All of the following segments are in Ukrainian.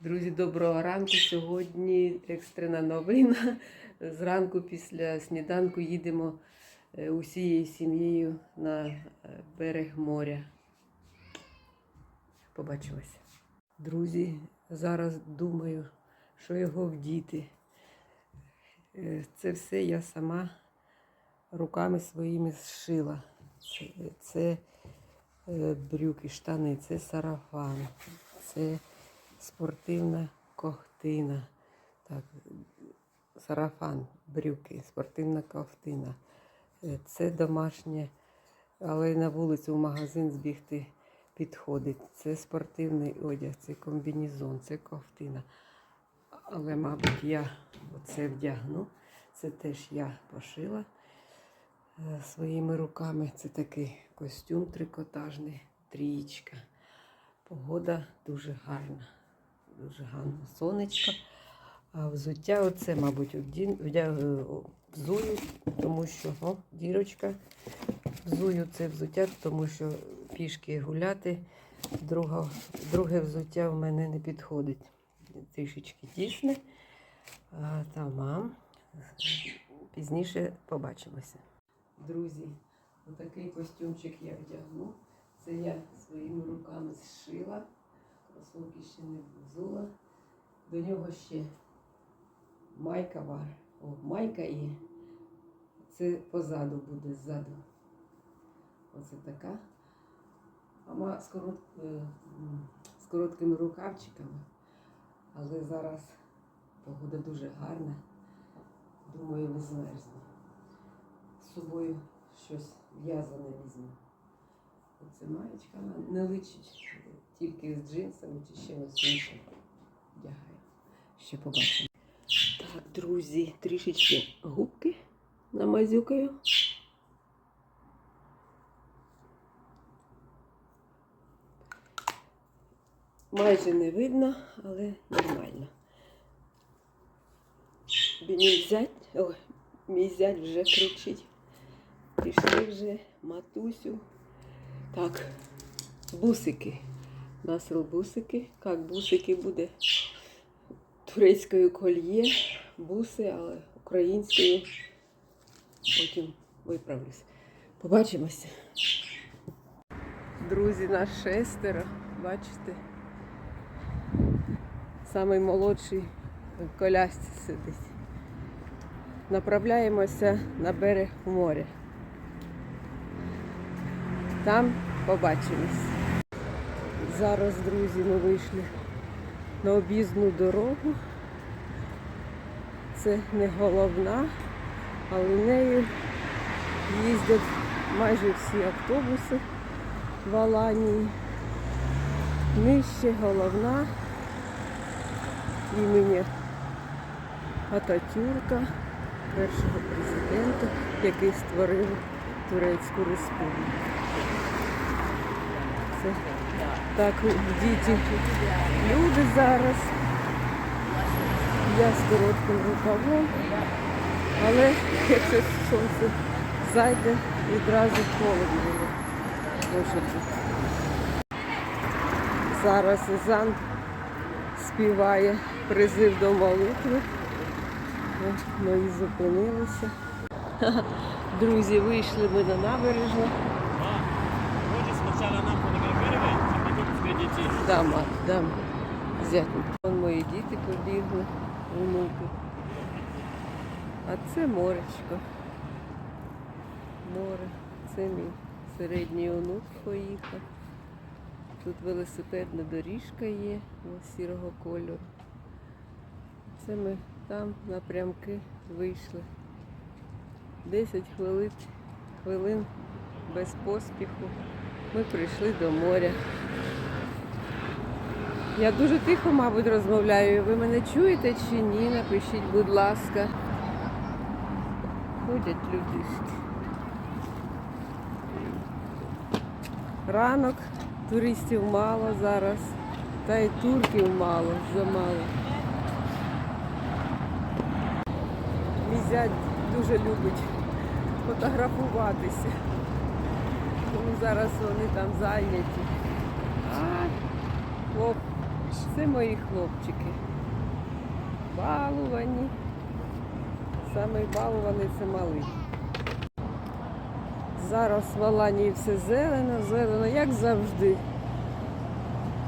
Друзі, доброго ранку. Сьогодні екстрена новина. Зранку після сніданку їдемо е, усією сім'єю на е, берег моря. Побачимося. Друзі, зараз думаю, що його вдіти. Е, Це все я сама руками своїми зшила. Це, брюки, штани, це сарафан, це спортивна ковтина. Так, сарафан, брюки, спортивна ковтина. Е, Це домашнє, але на вулицю в магазин збігти підходить. Це спортивний одяг, це комбінезон, це ковтина. Але, мабуть, я оце вдягну. Це теж я пошила е, своїми руками. Це такий костюм трикотажний, трієчка. Погода дуже гарна. Дуже гарно сонечко. А взуття оце, мабуть, е, взую, тому що о, дірочка. Взую це взуття, тому що пішки гуляти. Друга, друге взуття в мене не підходить. Трішечки тісне. А, тамам. Пізніше побачимося. Друзі, отакий костюмчик я вдягну. Це я своїми руками зшила. Кросовки ще не взула. До нього ще майка вар. О, майка і це позаду буде ззаду. Оце така. Мама з, корот... е, з короткими рукавчиками. Але зараз погода дуже гарна. Думаю, не змерзну. З собою щось в'язане візьму. Оце маєчка не личить тільки з джинсами чи ще ось інше. Вдягаю. Ще побачимо. Так, друзі, трішечки губки намазюкаю. Майже не видно, але нормально. Мій зять, ой, мій зять вже кричить. Пішли вже матусю. Так, бусики. Насел бусики. Як бусики буде? Турецькою кольє, буси, але українською. Потім виправлюсь. Побачимося. Друзі, нас шестеро, бачите? Самий молодший в колясці сидить. Направляємося на берег моря. Там побачимось. Зараз, друзі, ми вийшли на об'їзну дорогу. Це не головна, але нею їздять майже всі автобуси в Аланії. Нижче головна імені Ататюрка, першого президента, який створив Турецьку республіку. Це так діти люди зараз. Я з коротким рукавом, але якщо сонце зайде, відразу холодно буде. Може бути. Зараз Ізан співає призив до молитви. Ми зупинилися. Друзі, вийшли ми на набережну. Дам, дам. Взяти. Вон мої діти побігли, внуки. А це моречко. Море. Це мій середній онук поїхав. Тут велосипедна доріжка є сірого кольору. Це ми там напрямки вийшли. 10 хвилин, хвилин без поспіху. Ми прийшли до моря. Я дуже тихо, мабуть, розмовляю. Ви мене чуєте чи ні? Напишіть, будь ласка. Ходять людишки. Ранок, туристів мало зараз, та й турків мало, замало. Мій зять дуже любить фотографуватися. Тому зараз вони там зайняті. Це мої хлопчики. Балувані. Самий балуваний це малий. Зараз в Аланії все зелено, зелено, як завжди.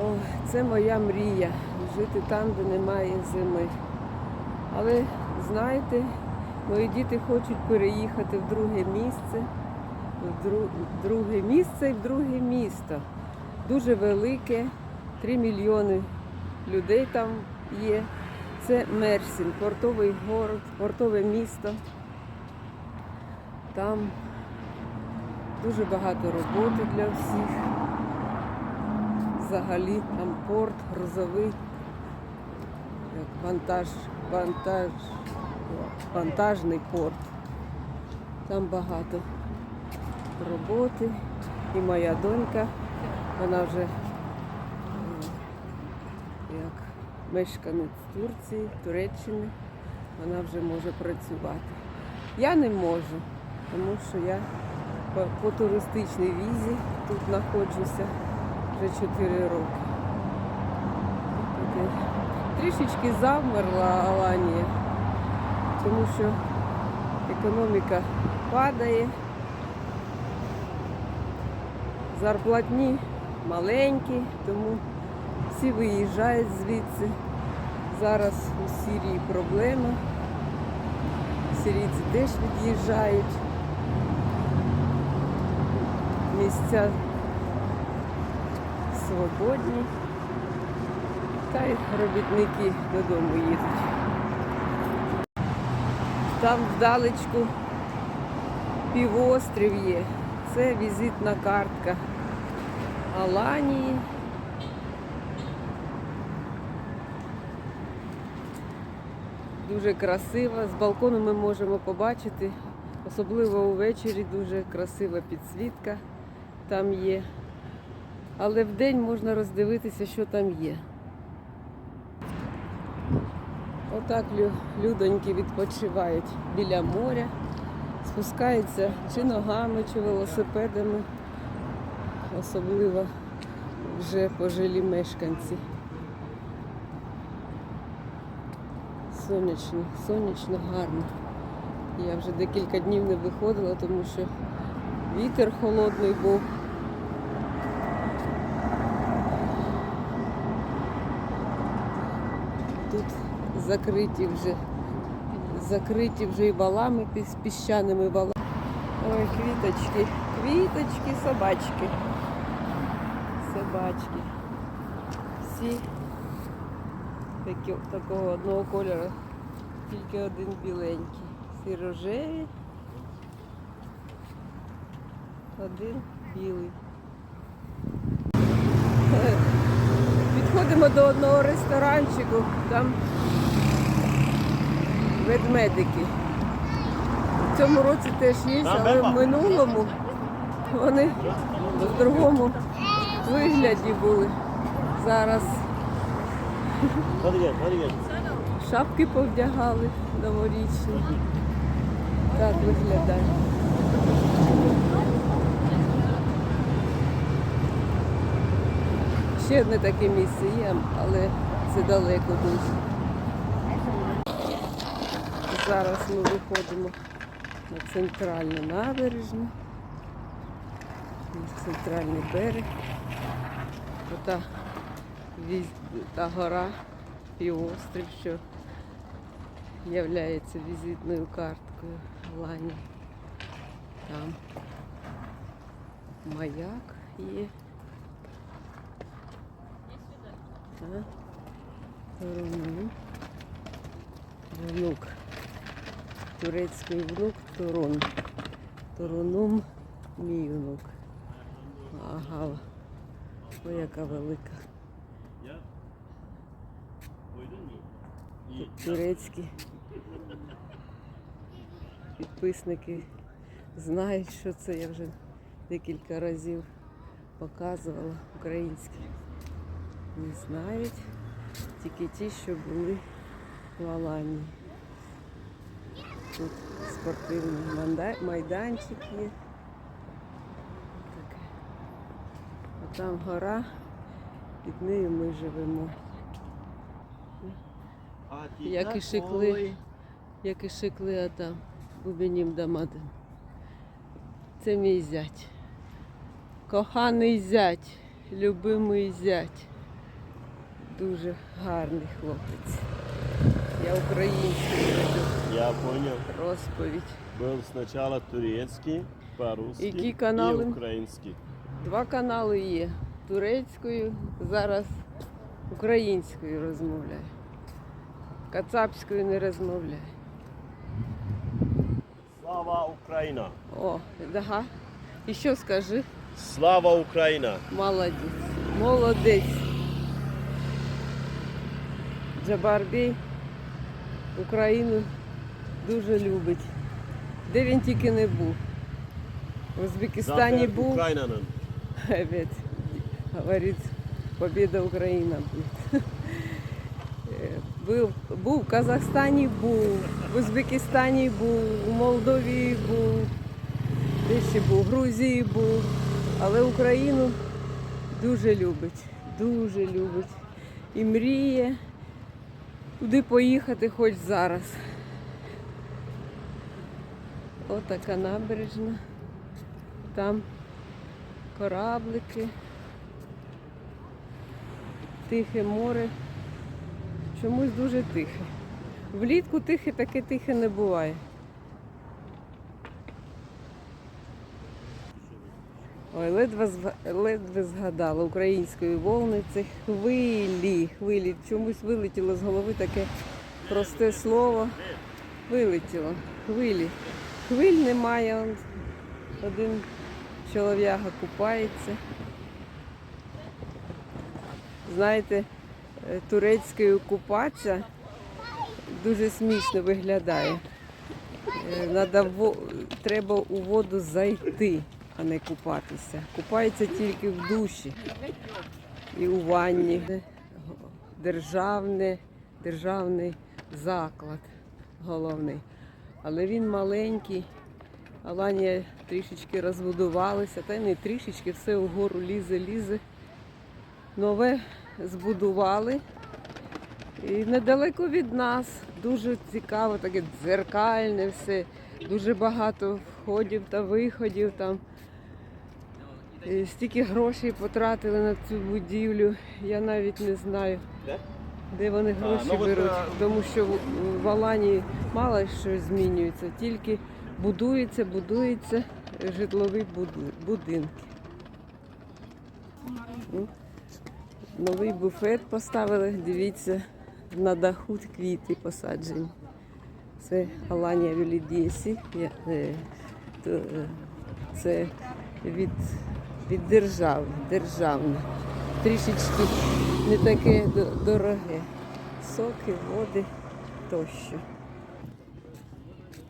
О, це моя мрія жити там, де немає зими. Але знаєте, мої діти хочуть переїхати в друге місце, в друге місце і в друге місто. Дуже велике, 3 мільйони людей там є. Це Мерсін, портовий город, портове місто. Там дуже багато роботи для всіх. Взагалі там порт грузовий, вантаж, вантаж, вантажний порт. Там багато роботи. І моя донька, вона вже е, як мешканець Турції, Туреччини, вона вже може працювати. Я не можу, тому що я по, туристичній візі тут знаходжуся вже 4 роки. Трішечки завмерла Аланія, тому що економіка падає, зарплатні маленькі, тому всі виїжджають звідси. Зараз у Сирії проблеми. Сирійці теж від'їжджають. Місця свободні. Та й робітники додому їдуть. Там вдалечку півострів є. Це візитна картка Аланії. Дуже красиво. З балкону ми можемо побачити, особливо увечері дуже красива підсвітка там є. Але вдень можна роздивитися, що там є. Отак людоньки відпочивають біля моря, спускаються чи ногами, чи велосипедами, особливо вже пожилі мешканці. Сонячно, сонячно, гарно. Я вже декілька днів не виходила, тому що вітер холодний був. Тут закриті вже, закриті вже і валами, піс- піщаними валами. Ой, квіточки, квіточки, собачки. Собачки. Всі такі, такого одного кольору, тільки один біленький. Всі рожеві, один білий. Підходимо до одного ресторанчику, там ведмедики. В цьому році теж є, але в минулому вони в другому вигляді були. Зараз шапки повдягали новорічні. Так виглядає. Ще одне таке місце є, але це далеко дуже. Зараз ми виходимо на центральну набережну. Наш Центральний берег. Ота та гора, півострів, що є візитною карткою Лані. Там маяк є. Торунум. Внук. Турецький внук Торун. Торунум мій внук. Ага. Ой, яка велика. Ya. Koydun mu? İyi. турецькі підписники знають, що це я вже декілька разів показувала українські. Не знають, тільки ті, що були в Аланії. Тут спортивний майданчик є. А там гора, під нею ми живемо. Як і шикли, як і шикли, а там бубенім дамати. Це мій зять. Коханий зять, любимий зять. Дуже гарний хлопець. Я українською веду Я понял. розповідь. Был сначала турецкий, по-русски канали? и украинский. Два канали є. Турецькою, зараз українською розмовляю. Кацапською не розмовляю. Слава Украина! О, ага. І що скажи? Слава Украина! Молодець. Молодець. Джабарбій Україну дуже любить. Де він тільки не був. В Узбекистані Zafer був. Ukrayna'nın. Опять говорит, победа Украина будет. Був, був в Казахстані, був, в Узбекистані був, у Молдові був, де ще був, в Грузії був. Але Україну дуже любить, дуже любить. І мріє, куди поїхати хоч зараз. Отака набережна. Там кораблики, тихе море. Чомусь дуже тихе. Влітку тихе, таке тихе не буває. Ой, ледве, ледве згадала української волни це хвилі. Хвилі. Чомусь вилетіло з голови таке просте слово. Вилетіло. Хвилі. Хвиль немає. Один чолов'яга купається. Знаєте, е, турецькою купатися дуже смішно виглядає. Е, Надо Треба у воду зайти, а не купатися. Купається тільки в душі і у ванні. Державне, державний заклад головний. Але він маленький. Аланія трішечки розбудувалася, та й не трішечки, все вгору лізе, лізе. Нове збудували. І недалеко від нас. Дуже цікаво, таке дзеркальне все. Дуже багато входів та виходів там. І стільки грошей потратили на цю будівлю. Я навіть не знаю, Де? де вони гроші ну беруть. е, Тому що в- в Аланії мало що змінюється, тільки будується, будується житлові будинки. Новий буфет поставили, дивіться, на даху квіти посаджені. Це Аланія Вілідєсі. Я- е, е, Це від, від держави, державне. Трішечки не таке дороге. Соки, води тощо.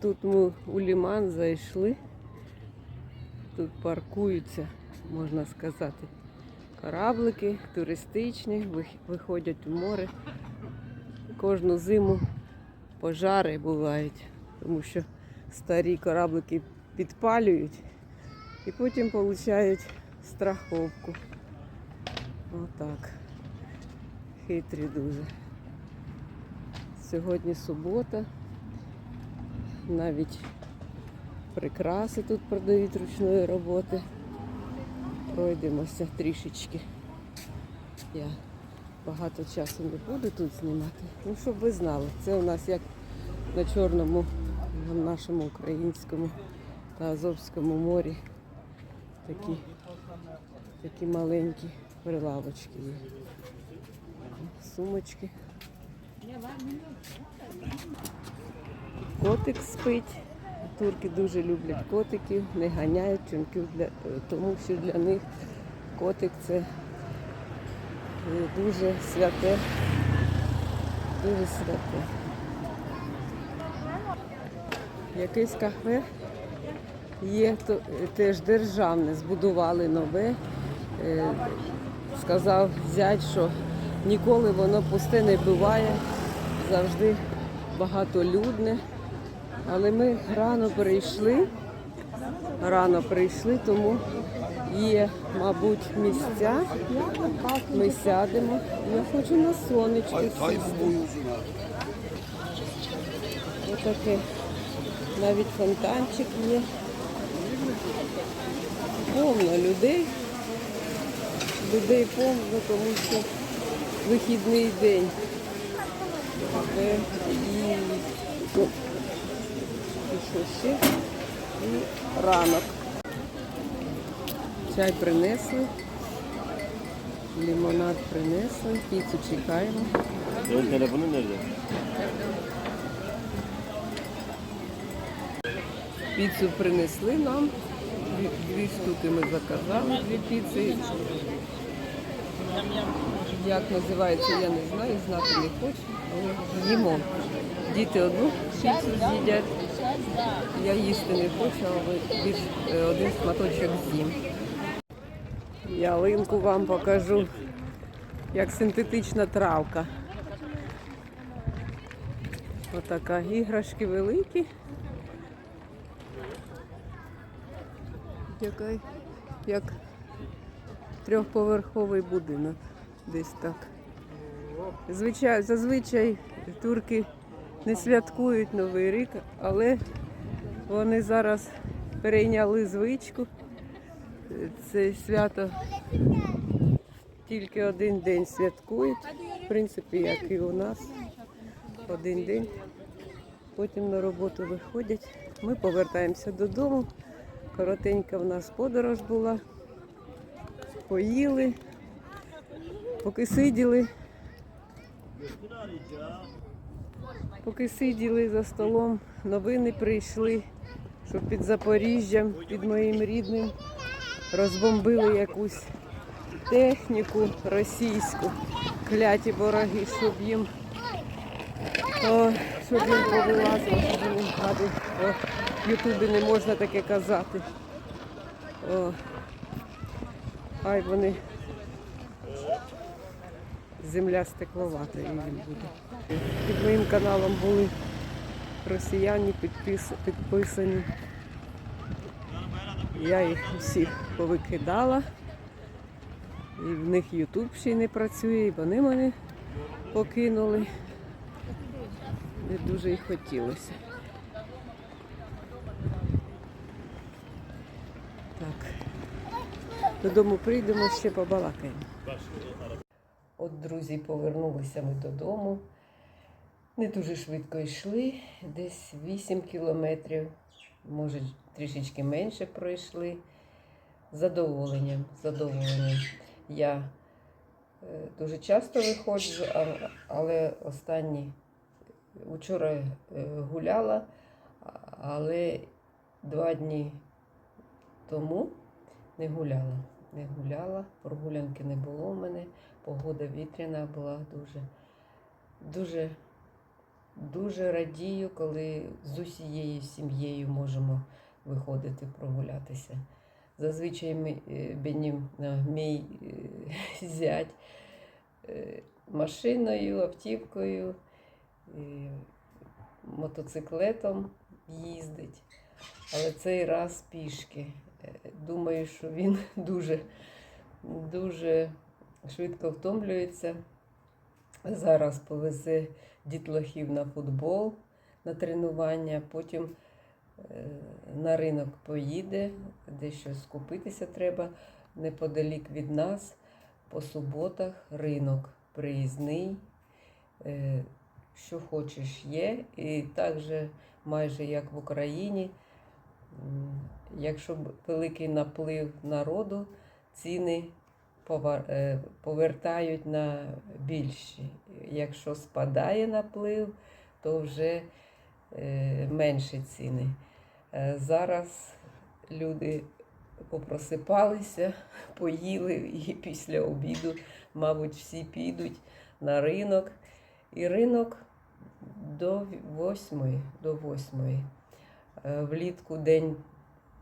Тут ми у ліман зайшли. Тут паркуються, можна сказати, кораблики туристичні, виходять у море. Кожну зиму пожари бувають, тому що старі кораблики підпалюють і потім отримують страховку. Отак. Хитрі дуже. Сьогодні субота. Навіть прикраси тут продають ручної роботи. Пройдемося трішечки. Я багато часу не буду тут знімати. Ну, щоб ви знали, це у нас як на Чорному, на нашому українському та Азовському морі. Такі, такі маленькі прилавочки є. Сумочки. Котик спить. Турки дуже люблять котиків, не ганяють чонків, для, тому що для них котик це е, дуже святе, дуже святе. Якесь кафе є то, теж державне, збудували нове. Е, Сказав зять, що ніколи воно пусте не буває, завжди багатолюдне. Але ми рано прийшли, рано прийшли, тому є, мабуть, місця. Ми сядемо. Я хочу на сонечку сісти. Отаке. Навіть фонтанчик є. Повно людей. Людей повно, тому що вихідний день. Е, І, ну, і ранок. Чай принесли. Лимонад принесли, піцу чекаємо. Benim telefonum nerede? Піцу принесли нам. Дві штуки ми заказали, дві піци. Як називається, я не знаю, знати не хочу, але їмо. Діти одну піцу з'їдять. Я їсти не хочу, але більш е, один шматочок з'їм. Ялинку вам покажу, як синтетична травка. Отака іграшки великі. Яка, як трьохповерховий будинок. Десь так. Звичай, зазвичай турки не святкують Новий рік, але вони зараз перейняли звичку. Це свято тільки один день святкують, в принципі, як і у нас. Один день. Потім на роботу виходять. Ми повертаємося додому. Коротенька в нас подорож була. Поїли, поки сиділи. Поки сиділи за столом, новини прийшли, що під Запоріжжям, під моїм рідним, розбомбили якусь техніку російську, кляті вороги, щоб їм, о, щоб їм повилазило, щоб їм гади. В Ютубі не можна таке казати. О, хай вони земля стекловата їм буде. Під моїм каналом були росіяни підпис, підписані. Я їх всіх повикидала. І в них Ютуб ще не працює, і вони мене покинули. Не дуже й хотілося. Так. Додому прийдемо, ще побалакаємо. От, друзі, повернулися ми додому. Не дуже швидко йшли, десь 8 кілометрів, може трішечки менше пройшли. Задоволенням, задоволенням. Я е, дуже часто виходжу, але останні вчора е, гуляла, але два дні тому не гуляла. Не гуляла, прогулянки не було в мене. Погода вітряна була дуже, дуже, дуже радію, коли з усією сім'єю можемо виходити прогулятися. Зазвичай мені, мій е, зять е, машиною, автівкою, е, мотоциклетом їздить, але цей раз пішки. Е, Думаю, що він дуже, дуже швидко втомлюється. Зараз повезе дітлахів на футбол, на тренування, потім е, на ринок поїде, дещо скупитися треба неподалік від нас. По суботах ринок приїзний. Е, Що хочеш є. І також майже як в Україні, якщо великий наплив народу, ціни е, повертають на більші. Якщо спадає наплив, то вже е, менші ціни. Е, Зараз люди попросипалися, поїли і після обіду, мабуть, всі підуть на ринок. І ринок до восьмої, до восьмої. Е, Влітку день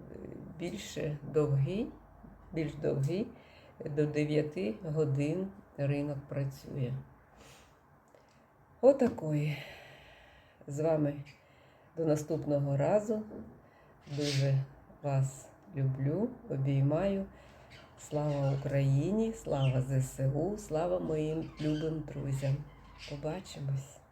е, більше довгий, більш довгий, до 9 годин ринок працює. Отакої. З вами до наступного разу. Дуже вас люблю, обіймаю. Слава Україні, слава ЗСУ, слава моїм любим друзям. Побачимось!